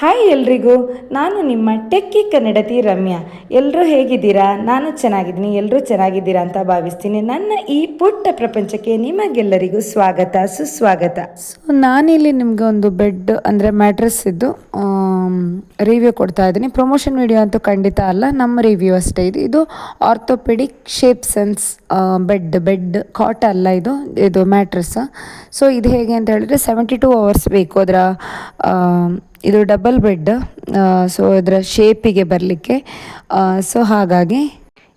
Hi ಎಲ್ರಿಗೂ, ನಾನು ನಿಮ್ಮ ಟೆಕ್ಕಿ ಕನ್ನಡತಿ ರಮ್ಯಾ. ಎಲ್ಲರೂ ಹೇಗಿದ್ದೀರಾ? ನಾನು ಚೆನ್ನಾಗಿದ್ದೀನಿ ಎಲ್ಲರೂ ಚೆನ್ನಾಗಿದ್ದೀರಾ ಅಂತ ಭಾವಿಸ್ತೀನಿ. ನನ್ನ ಈ ಪುಟ್ಟ ಪ್ರಪಂಚಕ್ಕೆ ನಿಮಗೆಲ್ಲರಿಗೂ ಸ್ವಾಗತ, ಸುಸ್ವಾಗತ. ಸೊ ನಾನಿಲ್ಲಿ ನಿಮಗೆ ಒಂದು ಬೆಡ್, ಅಂದರೆ ಮ್ಯಾಟ್ರೆಸ್ ಇದ್ದು ರಿವ್ಯೂ ಕೊಡ್ತಾ ಇದ್ದೀನಿ. ಪ್ರಮೋಷನ್ ವಿಡಿಯೋ ಅಂತೂ ಖಂಡಿತ ಅಲ್ಲ, ನಮ್ಮ ರಿವ್ಯೂ ಅಷ್ಟೇ ಇದು. ಇದು orthopaedic shape sense bed bed cot ಅಲ್ಲ ಇದು ಇದು ಮ್ಯಾಟ್ರೆಸ್. ಸೊ ಇದು ಹೇಗೆ ಅಂತ ಹೇಳಿದ್ರೆ ಸೆವೆಂಟಿ ಟೂ ಅವರ್ಸ್ ಬೇಕು ಅದರ ಇದು ಡಬಲ್ ಬೆಡ್ ಸೊ ಇದರ ಶೇಪಿಗೆ ಬರಲಿಕ್ಕೆ ಸೊ ಹಾಗಾಗಿ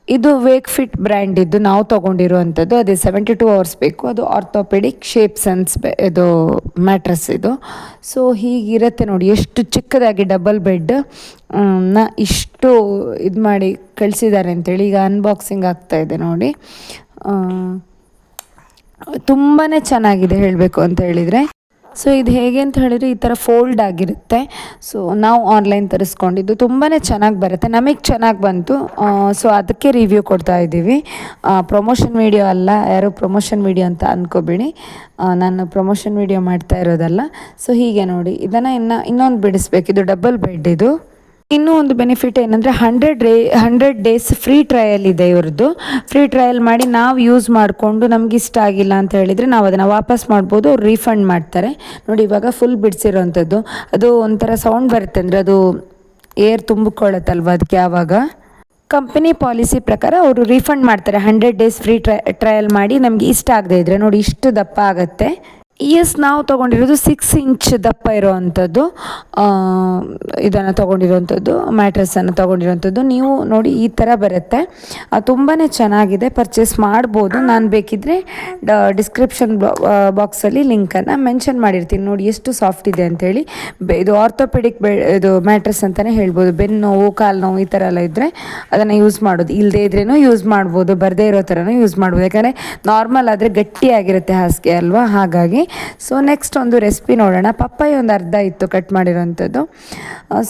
ಇದು ವೇಕ್ ಫಿಟ್ ಬ್ರ್ಯಾಂಡ್ ಇದ್ದು ನಾವು ತೊಗೊಂಡಿರುವಂಥದ್ದು ಅದೇ ಸೆವೆಂಟಿ ಟೂ ಅವರ್ಸ್ ಬೇಕು. ಅದು ಆರ್ಥೋಪೆಡಿಕ್ ಶೇಪ್ ಸೆನ್ಸ್ ಇದು ಮ್ಯಾಟ್ರಸ್ ಇದು. ಸೊ ಹೀಗಿರುತ್ತೆ ನೋಡಿ, ಎಷ್ಟು ಚಿಕ್ಕದಾಗಿ ಡಬಲ್ ಬೆಡ್ನ ಇಷ್ಟು ಇದು ಮಾಡಿ ಕಳಿಸಿದ್ದಾರೆ ಅಂತೇಳಿ ಈಗ ಅನ್ಬಾಕ್ಸಿಂಗ್ ಆಗ್ತಾ ಇದೆ ನೋಡಿ. ತುಂಬಾ ಚೆನ್ನಾಗಿದೆ ಹೇಳಬೇಕು ಅಂತ ಹೇಳಿದರೆ. ಸೊ ಇದು ಹೇಗೆ ಅಂತ ಹೇಳಿದರೆ ಈ ಥರ ಫೋಲ್ಡ್ ಆಗಿರುತ್ತೆ. ಸೊ ನಾವು ಆನ್ಲೈನ್ ತರಿಸ್ಕೊಂಡಿದ್ದು ತುಂಬಾ ಚೆನ್ನಾಗಿ ಬರುತ್ತೆ. ನಮಗೆ ಚೆನ್ನಾಗಿ ಬಂತು. ಸೊ ಅದಕ್ಕೆ ರಿವ್ಯೂ ಕೊಡ್ತಾ ಇದ್ದೀವಿ. ಪ್ರಮೋಷನ್ ವೀಡಿಯೋ ಅಲ್ಲ, ಯಾರೋ ಪ್ರಮೋಷನ್ ವೀಡಿಯೋ ಅಂತ ಅಂದ್ಕೋಬೇಡಿ ನಾನು ಪ್ರಮೋಷನ್ ವೀಡಿಯೋ ಮಾಡ್ತಾ ಇರೋದಲ್ಲ. ಸೊ ಹೀಗೆ ನೋಡಿ. ಇದನ್ನು ಇನ್ನು ಇನ್ನೊಂದು ಬಿಡಿಸ್ಬೇಕು. ಇದು ಡಬಲ್ ಬೆಡ್ ಇದು. ಇನ್ನೂ ಒಂದು ಬೆನಿಫಿಟ್ ಏನಂದರೆ ಹಂಡ್ರೆಡ್ ರೇ ಹಂಡ್ರೆಡ್ ಡೇಸ್ ಫ್ರೀ ಟ್ರಯಲ್ ಇದೆ ಇವ್ರದ್ದು. ಫ್ರೀ ಟ್ರಯಲ್ ಮಾಡಿ ನಾವು ಯೂಸ್ ಮಾಡಿಕೊಂಡು ನಮ್ಗೆ ಇಷ್ಟ ಆಗಿಲ್ಲ ಅಂತ ಹೇಳಿದರೆ ನಾವು ಅದನ್ನು ವಾಪಸ್ ಮಾಡ್ಬೋದು, ಅವ್ರು ರೀಫಂಡ್ ಮಾಡ್ತಾರೆ. ನೋಡಿ ಇವಾಗ ಫುಲ್ ಬಿಡಿಸಿರೋವಂಥದ್ದು ಅದು ಒಂಥರ ಸೌಂಡ್ ಬರುತ್ತೆ ಅಂದರೆ ಅದು ಏರ್ ತುಂಬಿಕೊಳ್ಳುತ್ತಲ್ವ ಅದಕ್ಕೆ ಯಾವಾಗ ಕಂಪನಿ ಪಾಲಿಸಿ ಪ್ರಕಾರ ಅವರು ರೀಫಂಡ್ ಮಾಡ್ತಾರೆ. Hundred days free try trial ಮಾಡಿ ನಮಗೆ ಇಷ್ಟ ಆಗದೆ ಇದ್ದರೆ ನೋಡಿ ಇಷ್ಟು ದಪ್ಪ ಆಗುತ್ತೆ. ಎಸ್ ನಾವು ತೊಗೊಂಡಿರೋದು ಸಿಕ್ಸ್ ಇಂಚ್ ದಪ್ಪ ಇರೋವಂಥದ್ದು ಇದನ್ನು ತೊಗೊಂಡಿರೋವಂಥದ್ದು ಮ್ಯಾಟ್ರಸನ್ನು ತೊಗೊಂಡಿರೋವಂಥದ್ದು ನೀವು ನೋಡಿ ಈ ಥರ ಬರುತ್ತೆ. ತುಂಬಾ ಚೆನ್ನಾಗಿದೆ. ಪರ್ಚೇಸ್ ಮಾಡ್ಬೋದು. ನಾನು ಬೇಕಿದ್ದರೆ ಡ ಡಿಸ್ಕ್ರಿಪ್ಷನ್ ಬಾಕ್ಸಲ್ಲಿ ಲಿಂಕನ್ನು ಮೆನ್ಷನ್ ಮಾಡಿರ್ತೀನಿ. ನೋಡಿ ಎಷ್ಟು ಸಾಫ್ಟ್ ಇದೆ ಅಂಥೇಳಿ ಬೆ, ಇದು ಆರ್ಥೋಪೆಡಿಕ್ ಬೆ, ಇದು ಮ್ಯಾಟ್ರಸ್ ಅಂತಲೇ ಹೇಳ್ಬೋದು. ಬೆನ್ನು ನೋವು ಕಾಲು ನೋವು ಈ ಥರ ಎಲ್ಲ ಇದ್ದರೆ ಅದನ್ನು ಯೂಸ್ ಮಾಡೋದು. ಇಲ್ಲದೇ ಇದ್ರೂ ಯೂಸ್ ಮಾಡ್ಬೋದು. ಬರದೇ ಇರೋ ಥರನೂ ಯೂಸ್ ಮಾಡ್ಬೋದು. ಯಾಕಂದರೆ ನಾರ್ಮಲ್ ಆದರೆ ಗಟ್ಟಿಯಾಗಿರುತ್ತೆ ಹಾಸಿಗೆ ಅಲ್ವಾ? ಹಾಗಾಗಿ ಸೊ ನೆಕ್ಸ್ಟ್ ಒಂದು ರೆಸಿಪಿ ನೋಡೋಣ. ಪಪ್ಪಾಯಿ ಒಂದು ಅರ್ಧ ಇತ್ತು ಕಟ್ ಮಾಡಿರೋಂಥದ್ದು.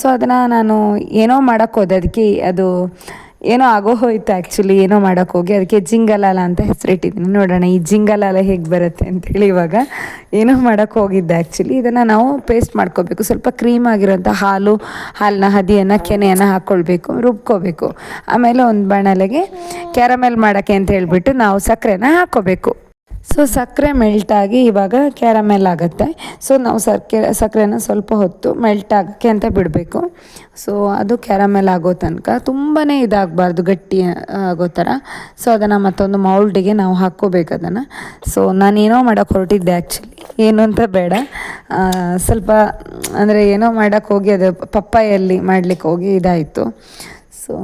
ಸೊ ಅದನ್ನು ನಾನು ಏನೋ ಮಾಡೋಕ್ಕೆ ಹೋದೆ. ಅದಕ್ಕೆ ಅದು ಏನೋ ಆಗೋ ಹೋಯ್ತು ಆ್ಯಕ್ಚುಲಿ ಏನೋ ಮಾಡೋಕ್ಕೆ ಹೋಗಿ. ಅದಕ್ಕೆ ಜಿಂಗಲಾಲ ಅಂತ ಹೆಸರಿಟ್ಟಿದ್ದೀನಿ. ನೋಡೋಣ ಈ ಜಿಂಗಲಾಲ ಹೇಗೆ ಬರುತ್ತೆ ಅಂತೇಳಿ ಇವಾಗ ಏನೋ ಮಾಡೋಕ್ಕೆ ಹೋಗಿದ್ದೆ ಆ್ಯಕ್ಚುಲಿ ಇದನ್ನು ನಾವು ಪೇಸ್ಟ್ ಮಾಡ್ಕೋಬೇಕು. ಸ್ವಲ್ಪ ಕ್ರೀಮ್ ಆಗಿರೋಂಥ ಹಾಲು ಹಾಲಿನ ಹದಿಯನ್ನು, ಕೆನೆಯನ್ನು ಹಾಕ್ಕೊಳ್ಬೇಕು ರುಬ್ಕೋಬೇಕು. ಆಮೇಲೆ ಒಂದು ಬಾಣಲೆಗೆ ಕ್ಯಾರಮೆಲ್ ಮಾಡೋಕ್ಕೆ ಅಂತ ಹೇಳಿಬಿಟ್ಟು ನಾವು ಸಕ್ಕರೆನ ಹಾಕ್ಕೋಬೇಕು ಸೊ ಸಕ್ಕರೆ ಮೆಲ್ಟಾಗಿ ಇವಾಗ ಕ್ಯಾರಮೆಲ್ ಆಗುತ್ತೆ. ಸೊ ನಾವು ಸರ್ಕೆ ಸಕ್ಕರೆನ ಸ್ವಲ್ಪ ಹೊತ್ತು ಮೆಲ್ಟ್ ಆಗೋಕ್ಕೆ ಅಂತ ಬಿಡಬೇಕು. ಸೊ ಅದು ಕ್ಯಾರಮೆಲ್ ಆಗೋ ತನಕ. ತುಂಬಾ ಇದಾಗಬಾರ್ದು, ಗಟ್ಟಿ ಆಗೋ ಥರ. ಸೊ ಅದನ್ನು ಮತ್ತೊಂದು ಮೌಲ್ಡಿಗೆ ನಾವು ಹಾಕ್ಕೋಬೇಕು ಅದನ್ನು. ಸೊ ನಾನೇನೋ ಮಾಡೋಕ್ಕೆ ಹೊರಟಿದ್ದೆ ಆ್ಯಕ್ಚುಲಿ ಏನು ಅಂತ ಬೇಡ. ಸ್ವಲ್ಪ, ಅಂದರೆ ಏನೋ ಮಾಡೋಕ್ಕೆ ಹೋಗಿ, ಅದು ಪಪ್ಪಾಯಲ್ಲಿ ಮಾಡ್ಲಿಕ್ಕೆ ಹೋಗಿ ಇದಾಯಿತು. ಸೊ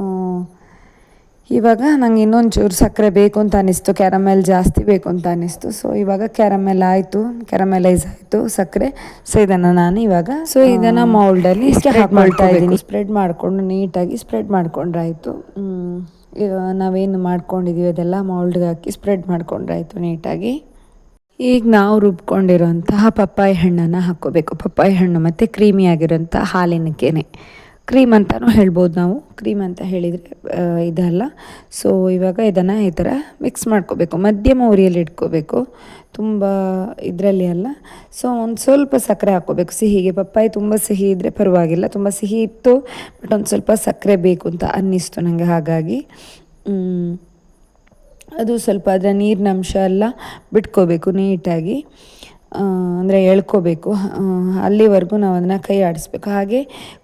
ಇವಾಗ ನಂಗೆ ಇನ್ನೊಂದು ಚೂರು ಸಕ್ಕರೆ ಬೇಕು ಅಂತ ಅನ್ನಿಸ್ತು ಕ್ಯಾರಮೆಲ್ ಜಾಸ್ತಿ ಬೇಕು ಅಂತ ಅನ್ನಿಸ್ತು ಸೊ ಇವಾಗ ಕ್ಯಾರಮೆಲ್ ಆಯಿತು ಕ್ಯಾರಮೆಲೈಸ್ ಆಯಿತು ಸಕ್ಕರೆ. ಸೊ ಇದನ್ನು ನಾನು ಇವಾಗ ಸೊ ಇದನ್ನು ಮೌಲ್ಡಲ್ಲಿ ಮಾಡ್ತಾ ಇದ್ದೀನಿ. ಸ್ಪ್ರೆಡ್ ಮಾಡಿಕೊಂಡು ನೀಟಾಗಿ ಸ್ಪ್ರೆಡ್ ಮಾಡ್ಕೊಂಡ್ರಾಯ್ತು. ನಾವೇನು ಮಾಡ್ಕೊಂಡಿದ್ದೀವಿ ಅದೆಲ್ಲ ಮೌಲ್ಡ್ಗೆ ಹಾಕಿ ಸ್ಪ್ರೆಡ್ ಮಾಡ್ಕೊಂಡ್ರಾಯ್ತು ನೀಟಾಗಿ. ಈಗ ನಾವು ರುಬ್ಕೊಂಡಿರೋಂತಹ ಪಪ್ಪಾಯಿ ಹಣ್ಣನ್ನು ಹಾಕ್ಕೋಬೇಕು. ಪಪ್ಪಾಯಿ ಹಣ್ಣು ಮತ್ತು ಕ್ರೀಮಿ ಆಗಿರೋಂಥ ಹಾಲಿನ ಕೆನೆ. ಕ್ರೀಮ್ ಅಂತಲೂ ಹೇಳ್ಬೋದು ನಾವು. ಕ್ರೀಮ್ ಅಂತ ಹೇಳಿದರೆ ಇದಲ್ಲ. ಸೊ ಇವಾಗ ಇದನ್ನು ಈ ಥರ ಮಿಕ್ಸ್ ಮಾಡ್ಕೋಬೇಕು. ಮಧ್ಯಮ ಉರಿಯಲ್ಲಿ ಇಟ್ಕೋಬೇಕು. ತುಂಬ ಇದರಲ್ಲಿ ಅಲ್ಲ. ಸೊ ಒಂದು ಸ್ವಲ್ಪ ಸಕ್ಕರೆ ಹಾಕ್ಕೋಬೇಕು. ಸಿಹಿಗೆ ಪಪ್ಪಾಯಿ ತುಂಬ ಸಿಹಿ ಇದ್ದರೆ ಪರವಾಗಿಲ್ಲ. ತುಂಬ ಸಿಹಿ ಇತ್ತು ಬಟ್ ಒಂದು ಸ್ವಲ್ಪ ಸಕ್ಕರೆ ಬೇಕು ಅಂತ ಅನ್ನಿಸ್ತು ನನಗೆ ಹಾಗಾಗಿ. ಅದು ಸ್ವಲ್ಪ ಅದರ ನೀರಿನ ಅಂಶ ಎಲ್ಲ ಬಿಟ್ಕೋಬೇಕು ನೀಟಾಗಿ. ಅಂದರೆ ಎಳ್ಕೋಬೇಕು ಅಲ್ಲಿವರೆಗೂ ನಾವು ಅದನ್ನು ಕೈ ಆಡಿಸ್ಬೇಕು. ಹಾಗೆ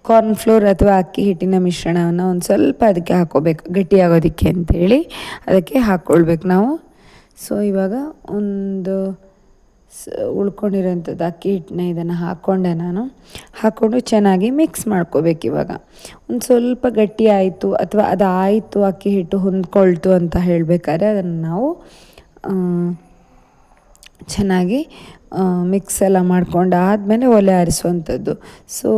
ಕಾರ್ನ್ ಫ್ಲೋರ್ ಅಥವಾ ಅಕ್ಕಿ ಹಿಟ್ಟಿನ ಮಿಶ್ರಣವನ್ನು ಒಂದು ಸ್ವಲ್ಪ ಅದಕ್ಕೆ ಹಾಕೋಬೇಕು. ಗಟ್ಟಿಯಾಗೋದಕ್ಕೆ ಅಂತೇಳಿ ಅದಕ್ಕೆ ಹಾಕ್ಕೊಳ್ಬೇಕು ನಾವು. ಸೊ ಇವಾಗ ಒಂದು ಸ, ಉಳ್ಕೊಂಡಿರೋಂಥದ್ದು ಅಕ್ಕಿ ಹಿಟ್ಟನ್ನ ಇದನ್ನು ಹಾಕ್ಕೊಂಡೆ ನಾನು. ಹಾಕ್ಕೊಂಡು ಚೆನ್ನಾಗಿ ಮಿಕ್ಸ್ ಮಾಡ್ಕೋಬೇಕು ಇವಾಗ. ಒಂದು ಸ್ವಲ್ಪ ಗಟ್ಟಿ ಆಯಿತು ಅಥವಾ ಅದು ಆಯಿತು ಅಕ್ಕಿ ಹಿಟ್ಟು ಹೊಂದ್ಕೊಳ್ತು ಅಂತ ಹೇಳಬೇಕಾದ್ರೆ ಅದನ್ನು ನಾವು ಚೆನ್ನಾಗಿ ಮಿಕ್ಸ್ ಎಲ್ಲ ಮಾಡ್ಕೊಂಡು ಆದಮೇಲೆ ಒಲೆ ಆರಿಸುವಂಥದ್ದು. ಸೊ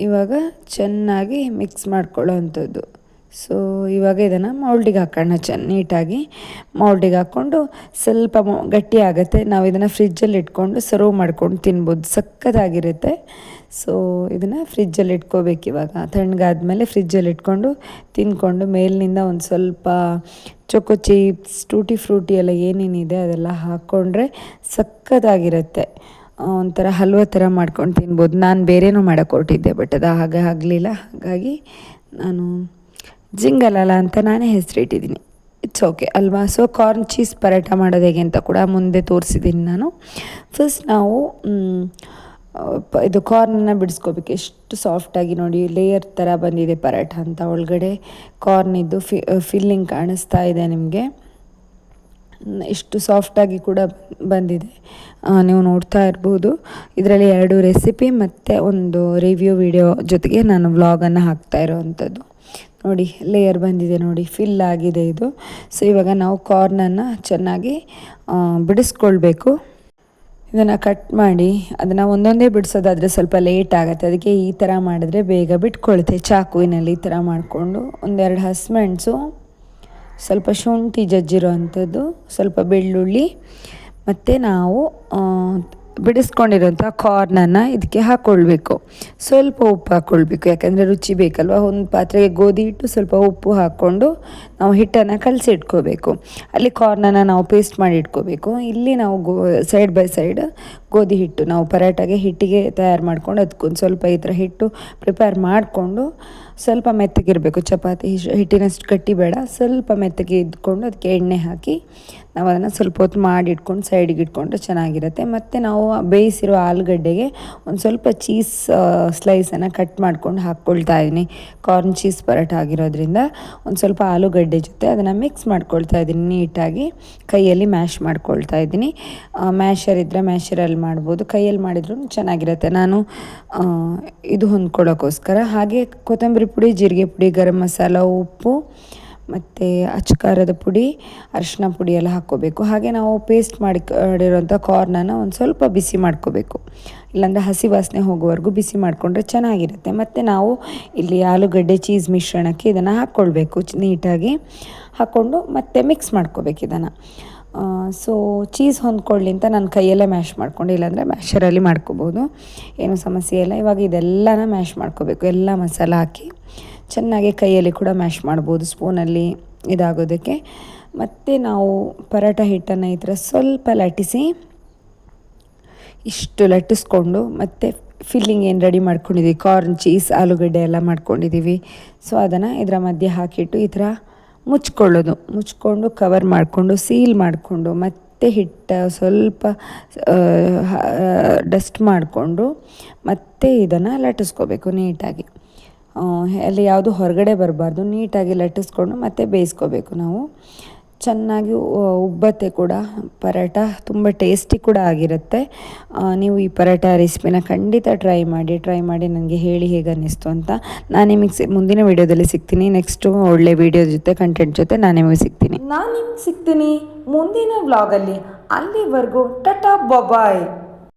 ಇವಾಗ ಚೆನ್ನಾಗಿ ಮಿಕ್ಸ್ ಮಾಡ್ಕೊಳ್ಳೋ ಅಂಥದ್ದು ಸೊ ಇವಾಗ ಇದನ್ನು ಮೌಲ್ಡಿಗೆ ಹಾಕೋಣ ಚೆನ್ನ ನೀಟಾಗಿ. ಮೌಲ್ಡಿಗೆ ಹಾಕ್ಕೊಂಡು ಸ್ವಲ್ಪ ಗಟ್ಟಿ ಆಗುತ್ತೆ. ನಾವು ಇದನ್ನು ಫ್ರಿಜ್ಜಲ್ಲಿ ಇಟ್ಕೊಂಡು ಸರ್ವ್ ಮಾಡ್ಕೊಂಡು ತಿನ್ಬೋದು. ಸಕ್ಕತ್ತಾಗಿರುತ್ತೆ ಸೊ ಇದನ್ನು ಫ್ರಿಜ್ಜಲ್ಲಿ ಇಟ್ಕೋಬೇಕು ಇವಾಗ. ತಣ್ಣಗಾದ್ಮೇಲೆ ಫ್ರಿಜ್ಜಲ್ಲಿ ಇಟ್ಕೊಂಡು ತಿಂದ್ಕೊಂಡು ಮೇಲಿನಿಂದ ಒಂದು ಸ್ವಲ್ಪ ಚೊಕೊ ಚಿಪ್ಸ್ ಟೂಟಿ ಫ್ರೂಟಿ ಎಲ್ಲ ಏನೇನಿದೆ ಅದೆಲ್ಲ ಹಾಕ್ಕೊಂಡ್ರೆ ಸಕ್ಕತ್ತಾಗಿರುತ್ತೆ ಒಂಥರ ಹಲ್ವ ಥರ ಮಾಡ್ಕೊಂಡು ತಿನ್ಬೋದು. ನಾನು ಬೇರೆನೂ ಮಾಡೋಕ್ಕೆ ಹೊರಟಿದ್ದೆ, ಬಟ್ ಅದು ಹಾಗೆ ಆಗಲಿಲ್ಲ. ಹಾಗಾಗಿ ನಾನು ಜಿಂಗಲಲ ಅಂತ ನಾನೇ ಹೆಸರಿಟ್ಟಿದ್ದೀನಿ. ಇಟ್ಸ್ ಓಕೆ ಅಲ್ವಾ? ಸೊ ಕಾರ್ನ್ ಚೀಸ್ ಪರೋಟ ಮಾಡೋದು ಹೇಗೆ ಅಂತ ಕೂಡ ಮುಂದೆ ತೋರಿಸಿದ್ದೀನಿ ನಾನು. ಫಸ್ಟ್ ನಾವು ಇದು ಕಾರ್ನನ್ನು ಬಿಡಿಸ್ಕೋಬೇಕು. ಎಷ್ಟು ಸಾಫ್ಟಾಗಿ ನೋಡಿ ಲೇಯರ್ ಥರ ಬಂದಿದೆ ಪರೋಟ ಅಂತ ಒಳಗಡೆ. ಕಾರ್ನ್ ಇದ್ದು ಫಿ ಫಿಲ್ಲಿಂಗ್ ಕಾಣಿಸ್ತಾ ಇದೆ ನಿಮಗೆ. ಎಷ್ಟು ಸಾಫ್ಟಾಗಿ ಕೂಡ ಬಂದಿದೆ. ನೀವು ನೋಡ್ತಾ ಇರ್ಬೋದು. ಇದರಲ್ಲಿ ಎರಡು ರೆಸಿಪಿ ಮತ್ತು ಒಂದು ರಿವ್ಯೂ ವಿಡಿಯೋ ಜೊತೆಗೆ ನಾನು ವ್ಲಾಗನ್ನು ಹಾಕ್ತಾ ಇರೋವಂಥದ್ದು ನೋಡಿ ಲೇಯರ್ ಬಂದಿದೆ ನೋಡಿ ಫಿಲ್ ಆಗಿದೆ ಇದು. ಸೊ ಇವಾಗ ನಾವು ಕಾರ್ನನ್ನು ಚೆನ್ನಾಗಿ ಬಿಡಿಸ್ಕೊಳ್ಬೇಕು. ಇದನ್ನು ಕಟ್ ಮಾಡಿ, ಅದನ್ನು ಒಂದೊಂದೇ ಬಿಡಿಸೋದಾದರೆ ಸ್ವಲ್ಪ ಲೇಟ್ ಆಗುತ್ತೆ. ಅದಕ್ಕೆ ಈ ಥರ ಮಾಡಿದ್ರೆ ಬೇಗ ಬಿಟ್ಕೊಳುತ್ತೆ. ಚಾಕುವಿನಲ್ಲಿ ಈ ಥರ ಮಾಡಿಕೊಂಡು ಒಂದೆರಡು ಹಸಿಮೆಣಸು ಸ್ವಲ್ಪ ಶುಂಠಿ ಜಜ್ಜಿರೋ ಅಂಥದ್ದು ಸ್ವಲ್ಪ ಬೆಳ್ಳುಳ್ಳಿ, ಮತ್ತು ನಾವು ಬಿಡಿಸ್ಕೊಂಡಿರೋಂಥ ಕಾರ್ನನ್ನು ಇದಕ್ಕೆ ಹಾಕ್ಕೊಳ್ಬೇಕು ಸ್ವಲ್ಪ ಉಪ್ಪು ಹಾಕ್ಕೊಳ್ಬೇಕು ಯಾಕಂದರೆ ರುಚಿ ಬೇಕಲ್ವ? ಒಂದು ಪಾತ್ರೆಗೆ ಗೋಧಿ ಹಿಟ್ಟು ಸ್ವಲ್ಪ ಉಪ್ಪು ಹಾಕ್ಕೊಂಡು ನಾವು ಹಿಟ್ಟನ್ನು ಕಲಸಿ ಇಟ್ಕೋಬೇಕು ಅಲ್ಲಿ ಕಾರ್ನನ್ನು ನಾವು ಪೇಸ್ಟ್ ಮಾಡಿ ಇಟ್ಕೋಬೇಕು. ಇಲ್ಲಿ ನಾವು ಗೋ ಸೈಡ್ ಬೈ ಸೈಡ್ ಗೋಧಿ ಹಿಟ್ಟು ನಾವು ಪರಾಟಾಗೆ ಹಿಟ್ಟಿಗೆ ತಯಾರು ಮಾಡ್ಕೊಂಡು ಅದಕ್ಕೊಂದು ಸ್ವಲ್ಪ ಈ ಥರ ಹಿಟ್ಟು ಪ್ರಿಪೇರ್ ಮಾಡಿಕೊಂಡು ಸ್ವಲ್ಪ ಮೆತ್ತಗಿರಬೇಕು. ಚಪಾತಿ ಹಿಟ್ಟಿನಷ್ಟು ಕಟ್ಟಿ ಬೇಡ. ಸ್ವಲ್ಪ ಮೆತ್ತಗೆ ಇದ್ಕೊಂಡು ಅದಕ್ಕೆ ಎಣ್ಣೆ ಹಾಕಿ ನಾವು ಅದನ್ನು ಸ್ವಲ್ಪ ಹೊತ್ತು ಮಾಡಿ ಇಟ್ಕೊಂಡು ಸೈಡಿಗೆ ಇಟ್ಕೊಂಡ್ರೆ ಚೆನ್ನಾಗಿರುತ್ತೆ. ಮತ್ತು ನಾವು ಬೇಯಿಸಿರೋ ಆಲೂಗಡ್ಡೆಗೆ ಒಂದು ಸ್ವಲ್ಪ ಚೀಸ್ ಸ್ಲೈಸನ್ನು ಕಟ್ ಮಾಡ್ಕೊಂಡು ಹಾಕ್ಕೊಳ್ತಾ ಇದ್ದೀನಿ ಕಾರ್ನ್ ಚೀಸ್ ಪರೋಟ ಆಗಿರೋದ್ರಿಂದ ಒಂದು ಸ್ವಲ್ಪ ಆಲೂಗಡ್ಡೆ ಜೊತೆ ಅದನ್ನು ಮಿಕ್ಸ್ ಮಾಡ್ಕೊಳ್ತಾ ಇದ್ದೀನಿ ನೀಟಾಗಿ ಕೈಯಲ್ಲಿ ಮ್ಯಾಶ್ ಮಾಡ್ಕೊಳ್ತಾ ಇದ್ದೀನಿ ಮ್ಯಾಶರ್ ಇದ್ದರೆ ಮ್ಯಾಶರಲ್ಲಿ ಮಾಡ್ಬೋದು. ಕೈಯಲ್ಲಿ ಮಾಡಿದ್ರೂ ಚೆನ್ನಾಗಿರುತ್ತೆ. ನಾನು ಇದು ಹೊಂದ್ಕೊಳ್ಳೋಕ್ಕೋಸ್ಕರ ಹಾಗೆ ಕೊತ್ತಂಬರಿ ಪುಡಿ, ಜೀರಿಗೆ ಪುಡಿ, ಗರಂ ಮಸಾಲ, ಉಪ್ಪು ಮತ್ತು ಅಚ್ಕಾರದ ಪುಡಿ, ಅರಿಶಿನ ಪುಡಿ ಎಲ್ಲ ಹಾಕ್ಕೋಬೇಕು. ಹಾಗೆ ನಾವು ಪೇಸ್ಟ್ ಮಾಡಿ ಮಾಡಿರೋಂಥ ಕಾರ್ನನ್ನು ಒಂದು ಸ್ವಲ್ಪ ಬಿಸಿ ಮಾಡ್ಕೋಬೇಕು. ಇಲ್ಲಾಂದರೆ ಹಸಿ ವಾಸನೆ ಹೋಗೋವರೆಗೂ ಬಿಸಿ ಮಾಡಿಕೊಂಡ್ರೆ ಚೆನ್ನಾಗಿರುತ್ತೆ. ಮತ್ತು ನಾವು ಇಲ್ಲಿ ಆಲೂಗಡ್ಡೆ ಚೀಸ್ ಮಿಶ್ರಣಕ್ಕೆ ಇದನ್ನು ಹಾಕ್ಕೊಳ್ಬೇಕು ನೀಟಾಗಿ ಹಾಕ್ಕೊಂಡು ಮತ್ತೆ ಮಿಕ್ಸ್ ಮಾಡ್ಕೋಬೇಕು ಇದನ್ನು. ಸೊ ಚೀಸ್ ಹೊಂದ್ಕೊಳ್ಳಿ ಅಂತ ನಾನು ಕೈಯಲ್ಲೇ ಮ್ಯಾಶ್ ಮಾಡ್ಕೊಂಡು, ಇಲ್ಲಾಂದರೆ ಮ್ಯಾಶರಲ್ಲಿ ಮಾಡ್ಕೋಬೋದು. ಏನೂ ಸಮಸ್ಯೆ ಇಲ್ಲ. ಇವಾಗ ಇದೆಲ್ಲನ ಮ್ಯಾಶ್ ಮಾಡ್ಕೋಬೇಕು. ಎಲ್ಲ ಮಸಾಲ ಹಾಕಿ ಚೆನ್ನಾಗಿ ಕೈಯಲ್ಲಿ ಕೂಡ ಮ್ಯಾಶ್ ಮಾಡ್ಬೋದು ಸ್ಪೂನಲ್ಲಿ ಇದಾಗೋದಕ್ಕೆ. ಮತ್ತು ನಾವು ಪರೋಟ ಹಿಟ್ಟನ್ನು ಈ ಥರ ಸ್ವಲ್ಪ ಲಟ್ಟಿಸಿ ಇಷ್ಟು ಲಟ್ಟಿಸ್ಕೊಂಡು, ಮತ್ತು ಫಿಲ್ಲಿಂಗ್ ಏನು ರೆಡಿ ಮಾಡ್ಕೊಂಡಿದ್ದೀವಿ ಕಾರ್ನ್ ಚೀಸ್ ಆಲೂಗಡ್ಡೆ ಎಲ್ಲ ಮಾಡ್ಕೊಂಡಿದ್ದೀವಿ ಸೊ ಅದನ್ನು ಇದರ ಮಧ್ಯೆ ಹಾಕಿಟ್ಟು ಈ ಥರ ಮುಚ್ಕೊಳ್ಳೋದು. ಮುಚ್ಕೊಂಡು ಕವರ್ ಮಾಡಿಕೊಂಡು ಸೀಲ್ ಮಾಡಿಕೊಂಡು, ಮತ್ತೆ ಹಿಟ್ಟು ಸ್ವಲ್ಪ ಡಸ್ಟ್ ಮಾಡಿಕೊಂಡು ಮತ್ತೆ ಇದನ್ನು ಲಟ್ಟಿಸ್ಕೋಬೇಕು ನೀಟಾಗಿ. ಅಲ್ಲಿ ಯಾವುದು ಹೊರಗಡೆ ಬರಬಾರ್ದು, ನೀಟಾಗಿ ಲಟ್ಟಿಸ್ಕೊಂಡು ಮತ್ತೆ ಬೇಯಿಸ್ಕೋಬೇಕು ನಾವು. ಚೆನ್ನಾಗಿ ಉಬ್ಬತ್ತೆ ಕೂಡ. ಪರೋಟ ತುಂಬ ಟೇಸ್ಟಿ ಕೂಡ ಆಗಿರುತ್ತೆ. ನೀವು ಈ ಪರೋಟ ರೆಸಿಪಿನ ಖಂಡಿತ ಟ್ರೈ ಮಾಡಿ ಟ್ರೈ ಮಾಡಿ ನನಗೆ ಹೇಳಿ ಹೇಗೆ ಅನ್ನಿಸ್ತು ಅಂತ. ನಾನು ನಿಮಗೆ ಮುಂದಿನ ವೀಡಿಯೋದಲ್ಲಿ ಸಿಗ್ತೀನಿ. ನೆಕ್ಸ್ಟು ಒಳ್ಳೆ ವೀಡಿಯೋ ಜೊತೆ ಕಂಟೆಂಟ್ ಜೊತೆ ನಾನು ನಿಮಗೆ ಸಿಗ್ತೀನಿ. ನಾನು ನಿಮ್ಗೆ ಸಿಗ್ತೀನಿ ಮುಂದಿನ ವ್ಲಾಗಲ್ಲಿ ಅಲ್ಲಿವರೆಗೂ ಟಟಾ ಬೊಬಾಯ್